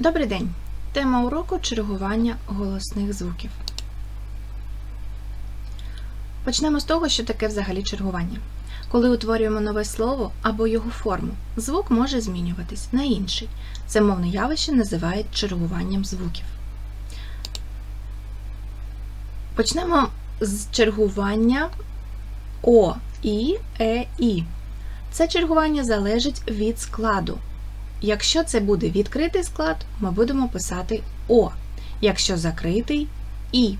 Добрий день! Тема уроку чергування голосних звуків. Почнемо з того, що таке взагалі чергування. Коли утворюємо нове слово або його форму, звук може змінюватись на інший. Це мовне явище називають чергуванням звуків. Почнемо з чергування О, І, Е, І. Це чергування залежить від складу. Якщо це буде відкритий склад, ми будемо писати О. Якщо закритий І.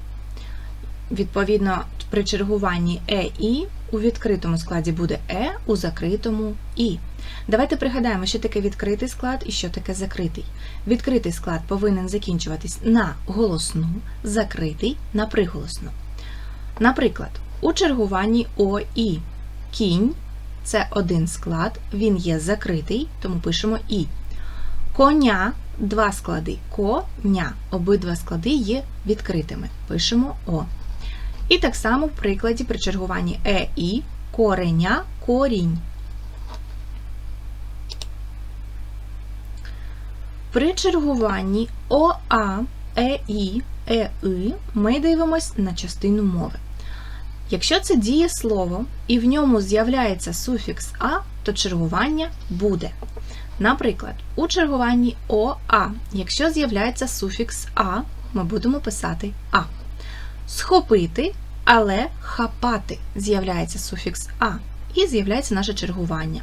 Відповідно, при чергуванні Е І у відкритому складі буде Е, у закритому І. Давайте пригадаємо, що таке відкритий склад і що таке закритий. Відкритий склад повинен закінчуватись на голосну, закритий на приголосну. Наприклад, у чергуванні ОІ кінь це один склад, він є закритий, тому пишемо І. Коня два склади. Коня. Обидва склади є відкритими. Пишемо О. І так само в прикладі при чергуванні Е І кореня корінь. При чергуванні ОА, ЕІ, ЕИ ми дивимось на частину мови. Якщо це дієслово і в ньому з'являється суфікс А, то чергування буде. Наприклад, у чергуванні ОА, якщо з'являється суфікс А, ми будемо писати А. Схопити, але хапати з'являється суфікс А, і з'являється наше чергування.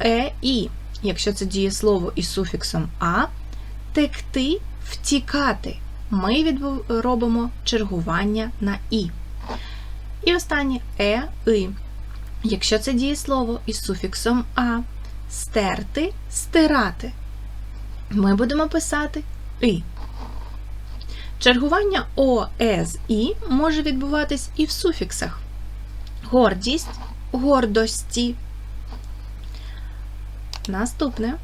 Е, І, якщо це дієслово із суфіксом А, текти, втікати. Ми робимо чергування на І. І останнє е, и. Якщо це дієслово із суфіксом а, стерти, стирати. Ми будемо писати и. Чергування о, з і може відбуватись і в суфіксах. Гордість, гордості. Наступне.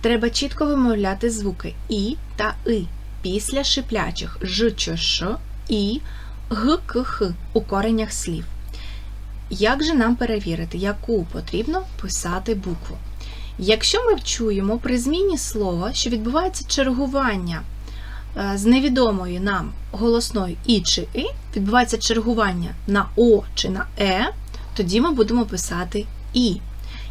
Треба чітко вимовляти звуки і та и після шиплячих ж, ч, ш, і, г, у коренях слів. Як же нам перевірити, яку потрібно писати букву? Якщо ми чуємо при зміні слова, що відбувається чергування е, з невідомою нам голосною і чи и, відбувається чергування на О чи на Е, тоді ми будемо писати І.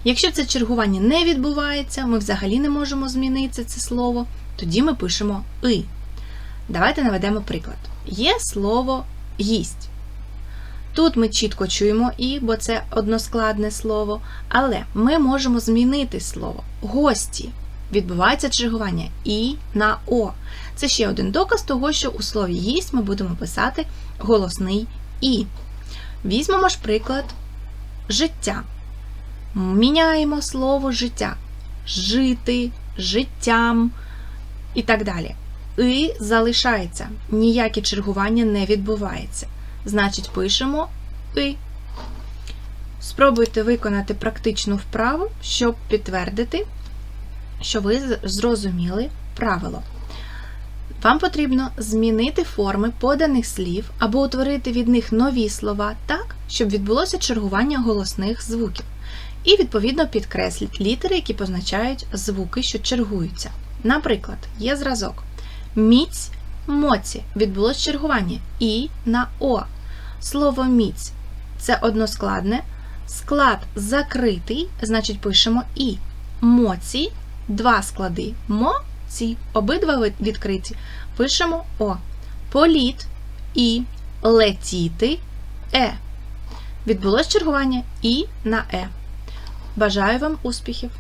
Якщо це чергування не відбувається, ми взагалі не можемо змінити це слово, тоді ми пишемо И. Давайте наведемо приклад. Є слово їсть. Тут ми чітко чуємо і, бо це односкладне слово, але ми можемо змінити слово гості. Відбувається чергування і на О. Це ще один доказ того, що у слові їсть ми будемо писати голосний і. Візьмемо ж приклад життя. Міняємо слово життя. Жити, життям і так далі. І залишається. Ніяке чергування не відбувається. Значить, пишемо і. Спробуйте виконати практичну вправу, щоб підтвердити, що ви зрозуміли правило. Вам потрібно змінити форми поданих слів або утворити від них нові слова так, щоб відбулося чергування голосних звуків. І, відповідно, підкресліть літери, які позначають звуки, що чергуються. Наприклад, є зразок. Міць, моці відбулось чергування і на О. Слово міць це односкладне. Склад закритий, значить пишемо і. Моці два склади. Моці, обидва відкриті. Пишемо О. Політ і летіти Е. Відбулось чергування і на Е. Бажаю вам успіхів!